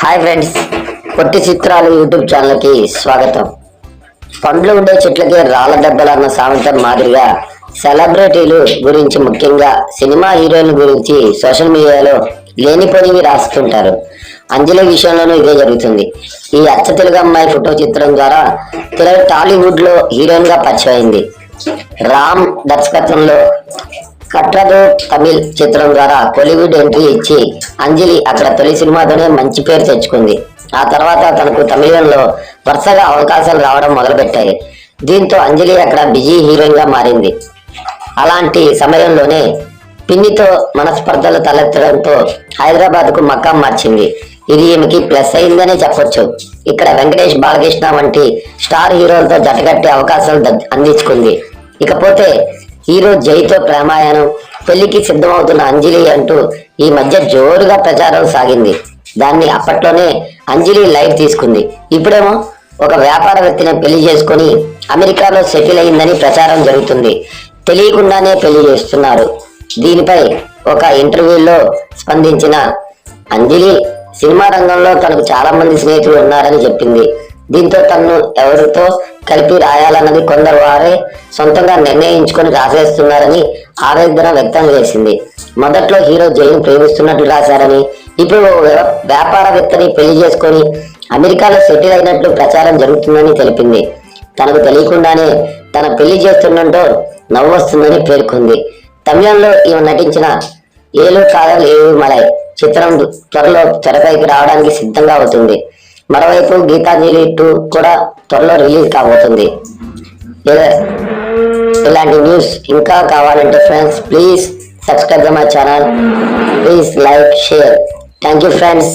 Hi friends కొట్టి చిత్రాలు YouTube ఛానల్కి స్వాగతం. పండ్లు ఉండే చెట్లకి రాళ్ళ దెబ్బలు అన్న సామెత మాదిరిగా సెలబ్రిటీలు గురించి ముఖ్యంగా సినిమా హీరోయిన్ గురించి సోషల్ మీడియాలో లేనిపోనివి రాస్తుంటారు. అంజలి విషయంలోనూ ఇదే జరుగుతుంది. ఈ అచ్చ తెలుగు అమ్మాయి ఫోటో చిత్రం ద్వారా తెలుగు టాలీవుడ్లో హీరోయిన్గా రామ్ దర్శకత్వంలో కట్రదు తమిళ్ చిత్రం ద్వారా కోలీవుడ్ ఎంట్రీ ఇచ్చి అంజలి అక్కడ తొలి సినిమాతోనే మంచి పేరు తెచ్చుకుంది. ఆ తర్వాత తనకు తమిళంలో వరుసగా అవకాశాలు రావడం మొదలుపెట్టాయి. దీంతో అంజలి అక్కడ బిజీ హీరోయిన్గా మారింది. అలాంటి సమయంలోనే పిన్నితో మనస్పర్ధలు తలెత్తడంతో హైదరాబాద్కు మక్కా మార్చింది. ఇది ఈమెకి ప్లస్ అయిందనే చెప్పొచ్చు. ఇక్కడ వెంకటేష్ బాలకృష్ణ వంటి స్టార్ హీరోలతో జతకట్టే అవకాశాలు అందించుకుంది. ఇకపోతే హీరో జైతో ప్రేమాయణం పెళ్ళికి సిద్ధమవుతున్న అంజలి అంటూ ఈ మధ్య జోరుగా ప్రచారం సాగింది. దాన్ని అప్పట్లోనే అంజలి లైవ్ తీసుకుంది. ఇప్పుడేమో ఒక వ్యాపారవేత్తని పెళ్ళి చేసుకొని అమెరికాలో సెటిల్ అయిందని ప్రచారం జరుగుతుంది. తెలియకుండానే పెళ్ళి చేస్తున్నారు. దీనిపై ఒక ఇంటర్వ్యూలో స్పందించిన అంజలి సినిమా రంగంలో తనకు చాలా మంది స్నేహితులు ఉన్నారని చెప్పింది. దీంతో తనను ఎవరితో కలిపి రాయాలన్నది కొందరు వారే సొంతంగా నిర్ణయించుకొని రాసేస్తున్నారని ఆవేదన వ్యక్తం చేసింది. మొదట్లో హీరో జైన్ ప్రేమిస్తున్నట్లు రాశారని ఇప్పుడు ఓ వ్యాపారవేత్తని పెళ్ళి చేసుకొని అమెరికాలో సెటిల్ అయినట్లు ప్రచారం జరుగుతుందని తెలిపింది. తనకు తెలియకుండానే తన పెళ్ళి చేస్తుండటంతో నవ్వు వస్తుందని పేర్కొంది. తమిళంలో ఈమె నటించిన ఏలు కాదలు ఏవి మలై చిత్రం త్వరలో తెరపైకి రావడానికి సిద్ధంగా అవుతుంది. మరోవైపు గీతాంజలి టూ కూడా త్వరలో రిలీజ్ కాబోతుంది. ఇలాంటి న్యూస్ ఇంకా కావాలంటే friends please subscribe my channel. Please like share. Thank you friends.